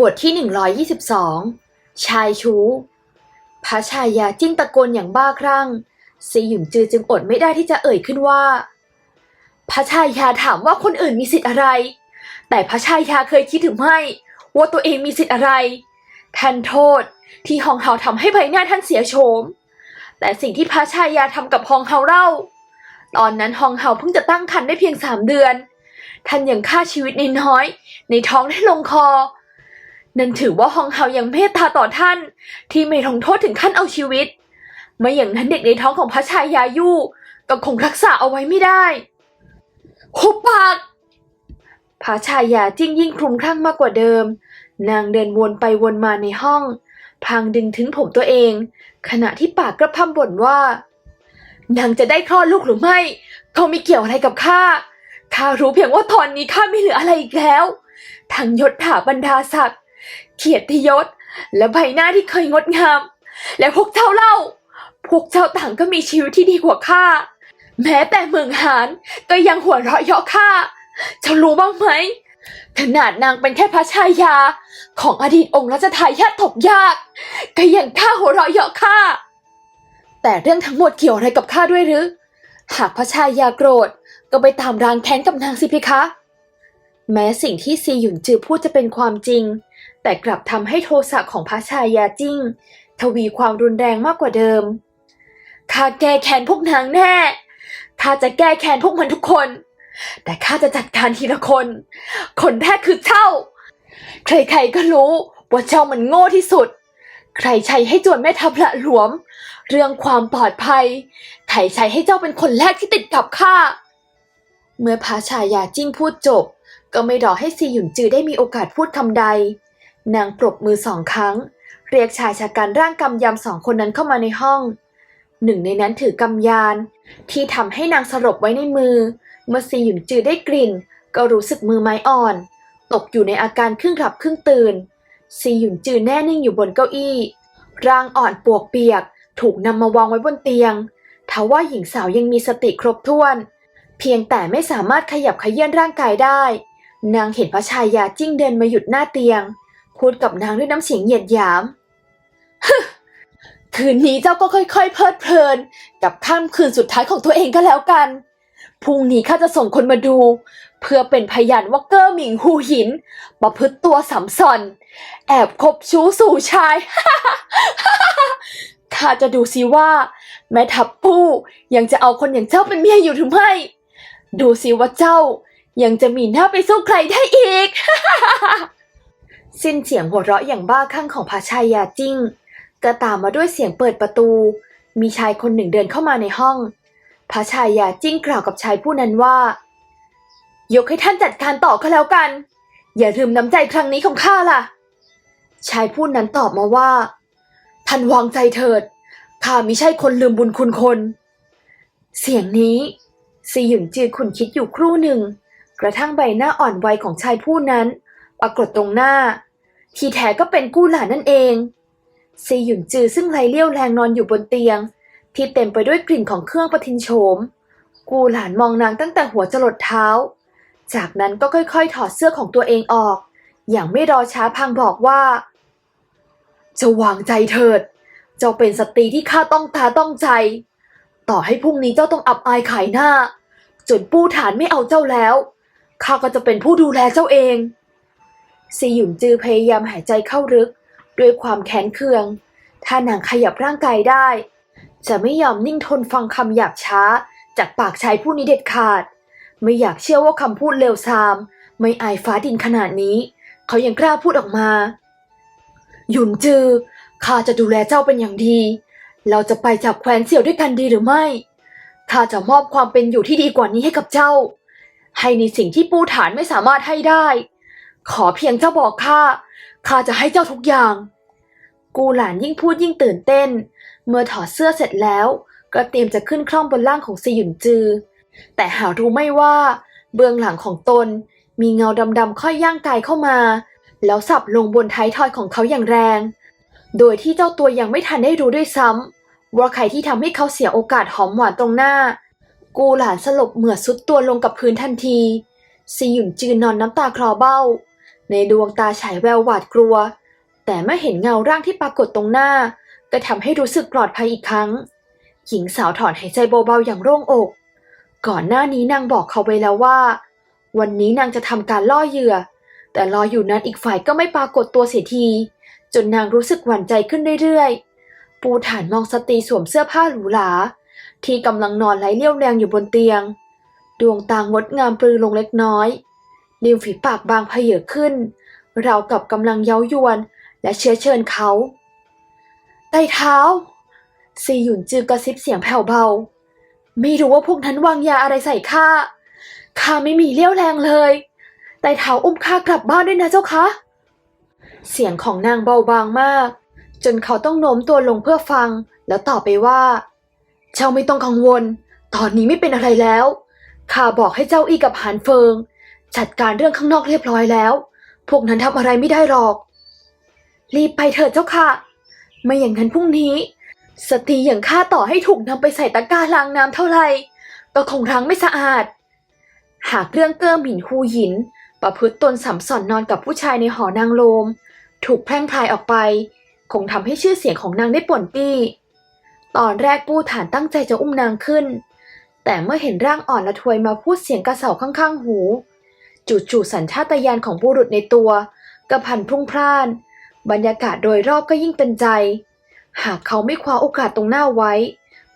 บทที่ 122 ชายชู้พระชายาจิ้งตะโกนอย่างบ้าคลั่งซีหยุนจือจึงอดไม่ได้ที่จะเอ่ยขึ้นว่า พระชายาถามว่าคนอื่นมีสิทธิ์อะไร แต่พระชายาเคยคิดถึงไม่ว่าตัวเองมีสิทธิ์อะไร ท่านโทษที่ฮองเฮาทำให้ใบหน้าท่านเสียโฉม แต่สิ่งที่พระชายาทำกับฮองเฮาเล่า ตอนนั้นฮองเฮาเพิ่งจะตั้งครรภ์ได้เพียงสามเดือน ท่านยังฆ่าชีวิตในน้อย ในท้องได้ลงคอ นั่นถือว่าฮองเฮายังเมตตาต่อท่าน ที่ไม่ลงโทษถึงขั้นเอาชีวิต ไม่อย่างนั้นเด็กในท้องของพระชายายุก็คงรักษาเอาไว้ไม่ได้หุบปากพระชายาจิ้งยิ่งคลุมคลั่งมากกว่าเดิม นางเดินวนไปวนมาในห้อง พางดึงถึงผมตัวเอง ขณะที่ปากกระพร่ำบ่นว่า นางจะได้คลอดลูกหรือไม่ เขาไม่เกี่ยวอะไรกับข้า ข้ารู้เพียงว่าตอนนี้ข้าไม่เหลืออะไรอีกแล้ว ทั้งยศถาบรรดาศักดิ์ เกียรติยศ และใบหน้าที่เคยงดงาม และพวกเจ้าเล่า พวกเจ้าต่างก็มีชีวิตที่ดีกว่าข้า แม้แต่เมืองหานก็ยังหัวเราะเยาะข้าเจ้ารู้บ้างไหม ขนาดนางเป็นแค่พระชายา ของอดีตองค์รัชทายาทถกยาก ก็ยังข้าหัวเราะเยาะข้า แต่เรื่องทั้งหมดเกี่ยวอะไรกับข้าด้วยหรือ หากพระชายาโกรธก็ไปตามรางแค้นกับนางสิเพคะ แม้สิ่งที่ซีหยุนจือพูดจะเป็นความจริง แต่กลับทำให้โทสะของพระชายาจิ้ง ทวีความรุนแรงมากกว่าเดิมข้าแก้แค้นพวกนางแน่ข้าจะแก้แค้นพวกมันทุกคน แต่ข้าจะจัดการทีละคน คนแรกคือเจ้าใครๆก็รู้ว่าเจ้ามันโง่ที่สุด ใครใช้ให้จวนแม่ทัพละหลวม เรื่องความปลอดภัยใครใช้ให้เจ้าเป็นคนแรกที่ติดกับข้า เมื่อพระชายาจิ้งพูดจบ ก็ไม่รอให้ซีหยุนจือได้มีโอกาสพูดคำใด นางปรบมือสองครั้ง เรียกชายชะกันร่างกำยำสองคนนั้นเข้ามาในห้อง หนึ่งในนั้นถือกำยาน ที่ทำให้นางสลบไว้ในมือ เมื่อซีหยุนจือได้กลิ่น ก็รู้สึกมือไม้อ่อน ตกอยู่ในอาการครึ่งหลับครึ่งตื่น ซีหยุนจือแน่นิ่งอยู่บนเก้าอี้ร่างอ่อนปวกเปียก ถูกนำมาวางไว้บนเตียงทว่าหญิงสาวยังมีสติครบถ้วน เพียงแต่ไม่สามารถขยับขยื่นร่างกายได้ นางเห็นพระชายาจิ้งเดินมาหยุดหน้าเตียง พูดกับนางด้วยน้ำเสียงเหยียดหยามคืนนี้เจ้าก็ค่อยๆ เพลิดเพลิน กับค่ำคืนสุดท้ายของตัวเองก็แล้วกัน พรุ่งนี้ข้าจะส่งคนมาดู เพื่อเป็นพยานว่าเกอร์หมิงหูหิน ประพฤติตัวสัมสอน แอบคบชู้สู่ชาย ข้าจะดูสิว่า แม่ทัพผู้ยังจะเอาคนอย่างเจ้าเป็นเมียอยู่หรือไม่ ดูสิว่าเจ้ายังจะมีหน้าไปสู้ใครได้อีก สิ้นเสียงหัวเราะอย่างบ้าคลั่งของพระชายาจิ้งก็ตามมาด้วยเสียงเปิดประตู มีชายคนหนึ่งเดินเข้ามาในห้องพระชายาจิ้งกล่าวกับชายผู้นั้นว่า ยกให้ท่านจัดการต่อก็แล้วกัน อย่าลืมน้ำใจครั้งนี้ของข้าล่ะ ชายผู้นั้นตอบมาว่า ท่านวางใจเถิดข้ามิใช่คนลืมบุญคุณคน เสียงนี้ซีหยุนจือขุนคิดอยู่ครู่หนึ่ง กระทั่งใบหน้าอ่อนวัยของชายผู้นั้น ปรากฏตรงหน้า ที่แท้ก็เป็นกู้หลานนั่นเองซีหยุนจือซึ่งไรเลี้ยวแรงนอนอยู่บนเตียง ที่เต็มไปด้วยกลิ่นของเครื่องประทินโฉม กูหลานมองนางตั้งแต่หัวจรดเท้า จากนั้นก็ค่อยๆ ถอดเสื้อของตัวเองออก อย่างไม่รอช้าพังบอกว่า จะวางใจเถิด เจ้าเป็นสตรีที่ข้าต้องตาต้องใจ ต่อให้พรุ่งนี้เจ้าต้องอับอายขายหน้า จนปู้ฐานไม่เอาเจ้าแล้วข้าก็จะเป็นผู้ดูแลเจ้าเอง ซีหยุนจือพยายามหายใจเข้าลึก ด้วยความแค้นเคือง ถ้านางขยับร่างกายได้ จะไม่ยอมนิ่งทนฟังคำหยาบช้า จากปากชายผู้นี้เด็ดขาด ไม่อยากเชื่อว่าคำพูดเลวทราม ไม่อายฟ้าดินขนาดนี้ เขายังกล้าพูดออกมา หยุนจือข้าจะดูแลเจ้าเป็นอย่างดี เราจะไปจับแคว้นเสี่ยวด้วยกันดีหรือไม่ข้าจะมอบความเป็นอยู่ที่ดีกว่านี้ให้กับเจ้า ให้ในสิ่งที่ปูฐานไม่สามารถให้ได้ ขอเพียงเจ้าบอกข้า ข้าจะให้เจ้าทุกอย่าง กูหลานยิ่งพูดยิ่งตื่นเต้น เมื่อถอดเสื้อเสร็จแล้ว ก็เตรียมจะขึ้นคล่อมบนล่างของซีหยุนจือ แต่หารู้ไม่ว่า เบื้องหลังของตนมีเงาดำๆค่อยย่างกายเข้ามา แล้วสับลงบนท้ายทอยของเขาอย่างแรง โดยที่เจ้าตัวยังไม่ทันได้รู้ด้วยซ้ำว่าใครที่ทำให้เขาเสียโอกาสหอมหวานตรงหน้า กูหลานสลบเหมือดสุดตัวลงกับพื้นทันทีซีหยุนจืนนอนน้ำตาคลอเบ้า ในดวงตาฉายแววหวาดกลัว แต่เมื่อเห็นเงาร่างที่ปรากฏตรงหน้า ก็ทำให้รู้สึกปลอดภัยอีกครั้ง หญิงสาวถอนหายใจเบาๆอย่างโล่งอก ก่อนหน้านี้นางบอกเขาไว้แล้วว่า วันนี้นางจะทำการล่อเหยื่อ แต่รออยู่นั้นอีกฝ่ายก็ไม่ปรากฏตัวเสียที จนนางรู้สึกหวั่นใจขึ้นเรื่อยๆ ปูฐานมองสตรีสวมเสื้อผ้าหรูหราที่กำลังนอนไร้เลี่ยวแรงอยู่บนเตียง ดวงตางดงามปรือลงเล็กน้อย ริมฝีปากบางเพเยอขึ้น เรากับกำลังเย้ายวนและเชื้อเชิญเขาใต้เท้าซีหยุนจือกระซิบเสียงแผ่วเบา ไม่รู้ว่าพวกนั้นวางยาอะไรใส่ข้าข้าไม่มีเลี้ยวแรงเลยไต่เท้าอุ้มข้ากลับบ้านด้วยนะเจ้าคะ เสียงของนางเบาบางมาก จนเขาต้องโน้มตัวลงเพื่อฟัง แล้วตอบไปว่า เจ้าไม่ต้องกังวล ตอนนี้ไม่เป็นอะไรแล้วข้าบอกให้เจ้าอีกับหานเฟิง จัดการเรื่องข้างนอกเรียบร้อยแล้ว พวกนั้นทำอะไรไม่ได้หรอก รีบไปเถิดเจ้าค่ะ ไม่อย่างนั้นพรุ่งนี้ สตรีอย่างข้าต่อให้ถูกนำไปใส่ตะกร้าล้างน้ำเท่าไหร่ ก็คงรังไม่สะอาด หากเรื่องเกิ้มหมินฮูหยิน ประพฤติตนสัมสอนนอนกับผู้ชายในหอนางโลม ถูกแพร่งพรายออกไป คงทำให้ชื่อเสียงของนางได้ป่นปี้ตอนแรกปู้ฐานตั้งใจจะอุ้มนางขึ้น แต่เมื่อเห็นร่างอ่อนละทวยมาพูดเสียงกระเสาข้างๆหู จู่ๆสัญชาตญาณของบุรุษในตัวกระพันพุ่งพล่าน บรรยากาศโดยรอบก็ยิ่งเป็นใจ หากเขาไม่คว้าโอกาสตรงหน้าไว้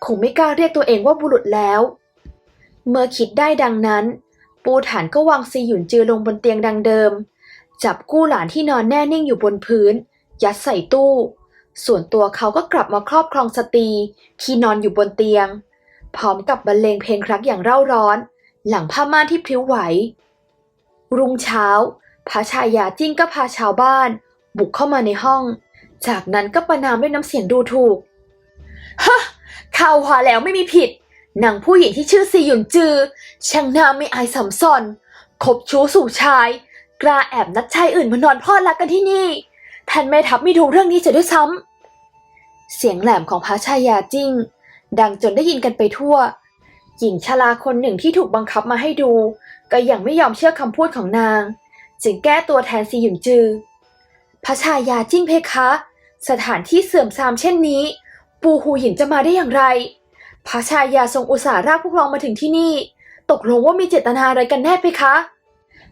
คงไม่กล้าเรียกตัวเองว่าบุรุษแล้ว เมื่อคิดได้ดังนั้น ปูฐานก็วางซีหยุนจือลงบนเตียงดังเดิม จับกู้หลานที่นอนแน่นิ่งอยู่บนพื้น ยัดใส่ตู้ ส่วนตัวเขาก็กลับมาครอบครองสตรีที่นอนอยู่บนเตียง พร้อมกับบรรเลงเพลงรักอย่างเร่าร้อน หลังผ้าม่านที่พลิ้วไหว รุ่งเช้าพระชายาจิ้งก็พาชาวบ้าน บุกเข้ามาในห้อง จากนั้นก็ประนามด้วยน้ำเสียงดูถูกฮะข่าวหาแล้วไม่มีผิดนางผู้หญิงที่ชื่อซีหยุนจือช่างหน้าไม่อายสัมซอนคบชู้สู่ชาย กล้าแอบนัดชายอื่นมานอนพลอดรักกันที่นี่ท่านแม่ทัพไม่รู้เรื่องนี้จะด้วยซ้ำเสียงแหลมของพระชายาจิ้ง ดังจนได้ยินกันไปทั่ว หญิงชราคนหนึ่งที่ถูกบังคับมาให้ดู ก็ยังไม่ยอมเชื่อคำพูดของนาง จึงแก้ตัวแทนซีหยุนจือ พระชายาจิ้งเพคะ สถานที่เสื่อมทรามเช่นนี้ ปูหูหยินจะมาได้อย่างไรพระชายาทรงอุตส่าห์รากพวกเรามาถึงที่นี่ ตกลงว่ามีเจตนาอะไรกันแน่เพคะ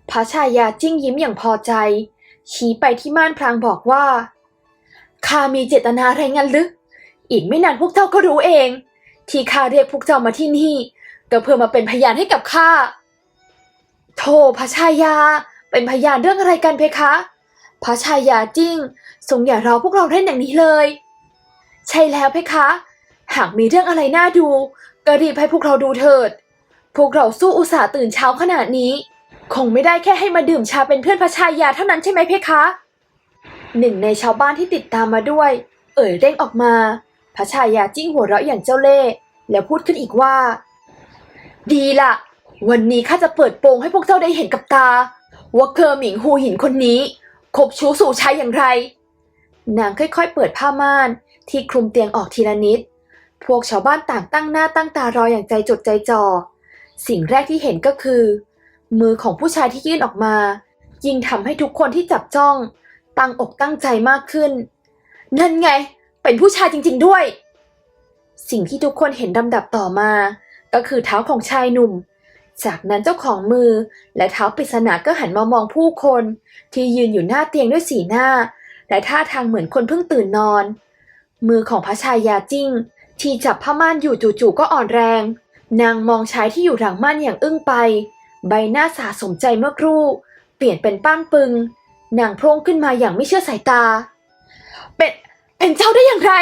พระชายาจิ้งยิ้มอย่างพอใจ ชี้ไปที่ม่านพรางบอกว่าข้ามีเจตนาอะไรงั้นหรืออีกไม่นานพวกเจ้าก็รู้เอง ที่ข้าเรียกพวกเจ้ามาที่นี่ ก็เพื่อมาเป็นพยานให้กับข้า โธ่พระชายา เป็นพยานเรื่องอะไรกันเพคะ พระชายาจริงทรงอย่ารอพวกเราเล่นอย่างนี้เลย ใช่แล้วเพคะ หากมีเรื่องอะไรน่าดู ก็รีบให้พวกเราดูเถิด พวกเราสู้อุตส่าห์ตื่นเช้าขนาดนี้ คงไม่ได้แค่ให้มาดื่มชาเป็นเพื่อนพระชายาเท่านั้นใช่ไหมเพคะหนึ่งในชาวบ้านที่ติดตามมาด้วย เอ่ยเร่งออกมา พระชายาจิ้งหัวเราะอย่างเจ้าเล่ห์แล้วพูดขึ้นอีกว่า ดีล่ะ วันนี้ข้าจะเปิดโปงให้พวกเจ้าได้เห็นกับตา ว่าเคอหมิงฮูหินคนนี้คบชู้สู่ชายอย่างไร นางค่อยๆ เปิดผ้าม่านที่คลุมเตียงออกทีละนิด พวกชาวบ้านต่างตั้งหน้าตั้งตารออย่างใจจดใจจ่อ สิ่งแรกที่เห็นก็คือ มือของผู้ชายที่ยื่นออกมา ยิ่งทำให้ทุกคนที่จับจ้อง ตั้งอกตั้งใจมากขึ้น นั่นไง เป็นผู้ชายจริง ๆด้วย สิ่งที่ทุกคนเห็นลำดับต่อมา ก็คือเท้าของชายหนุ่ม จากนั้นเจ้าของมือและเท้าปริศนาก็หันมามองผู้คน ที่ยืนอยู่หน้าเตียงด้วยสีหน้า และท่าทางเหมือนคนเพิ่งตื่นนอน มือของพระชายาจิ้ง ที่จับผ้าม่านอยู่จู่ๆก็อ่อนแรง นางมองชายที่อยู่หลังม่านอย่างอึ้งไป ใบหน้าสาสมใจเมื่อครู่ เปลี่ยนเป็นป้านปึง นางโพร่งขึ้นมาอย่างไม่เชื่อสายตา เป็นเป็นเจ้าได้อย่างไร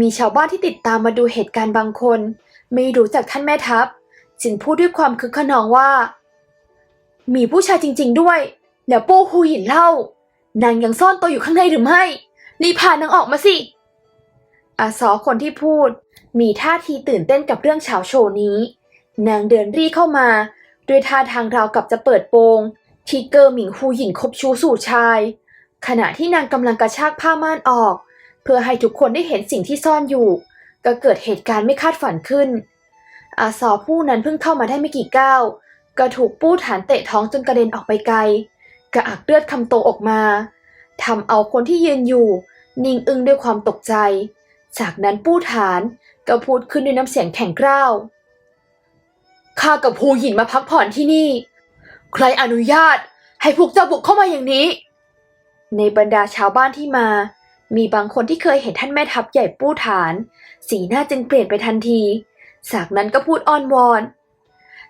มีชาวบ้านที่ติดตามมาดูเหตุการณ์บางคน ไม่รู้จักท่านแม่ทัพ จึงพูดด้วยความคึกขนองว่า มีผู้ชายจริง ๆ ด้วย แล้วปู้ฮูหยินเล่านางยังซ่อนตัวอยู่ข้างในหรือไม่รีบพานางออกมาสิอาซอคนที่พูด มีท่าทีตื่นเต้นกับเรื่องเฉาโชว์นี้ นางเดินรีเข้ามา ด้วยท่าทางราวกับจะเปิดโปงที่เกอร์หมิงฮูหยินคบชู้สู่ชาย ขณะที่นางกำลังกระชากผ้าม่านออก เพื่อให้ทุกคนได้เห็นสิ่งที่ซ่อนอยู่ ก็เกิดเหตุการณ์ไม่คาดฝันขึ้น อาซอผู้นั้นเพิ่งเข้ามาได้ไม่กี่ก้าวก็ถูกปู้ฐานเตะท้องจนกระเด็นออกไปไกล กระอักเลือดคำโตออกมาทำเอาคนที่ยืนอยู่ นิ่งอึ้งด้วยความตกใจ จากนั้นปู้ฐานก็พูดขึ้นด้วยน้ำเสียงแข็งกร้าวข้ากับภูหินมาพักผ่อนที่นี่ ใครอนุญาตให้พวกเจ้าบุกเข้ามาอย่างนี้ ในบรรดาชาวบ้านที่มา มีบางคนที่เคยเห็นท่านแม่ทัพใหญ่ปู้ฐาน สีหน้าจึงเปลี่ยนไปทันที จากนั้นก็พูดอ้อนวอน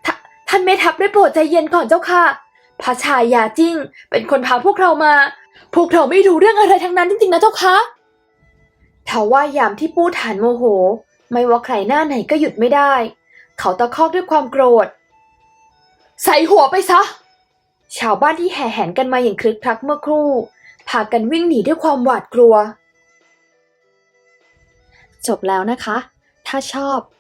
ทท่านแม่ทัพได้โปรดใจเย็นก่อนเจ้าค่ะพระชายาจิ้ง เป็นคนพาพวกเรามา พวกเราไม่รู้เรื่องอะไรทั้งนั้นจริงๆนะเจ้าค่ะทว่ายามที่ปู้ฐานโมโห ไม่ว่าใครหน้าไหนก็หยุดไม่ได้ เขาตะคอกด้วยความโกรธ ใส่หัวไปซะ ชาวบ้านที่แห่แหนกันมาอย่างคลึกคลักเมื่อครู่ พากันวิ่งหนีด้วยความหวาดกลัว จบแล้วนะคะ ถ้าชอบ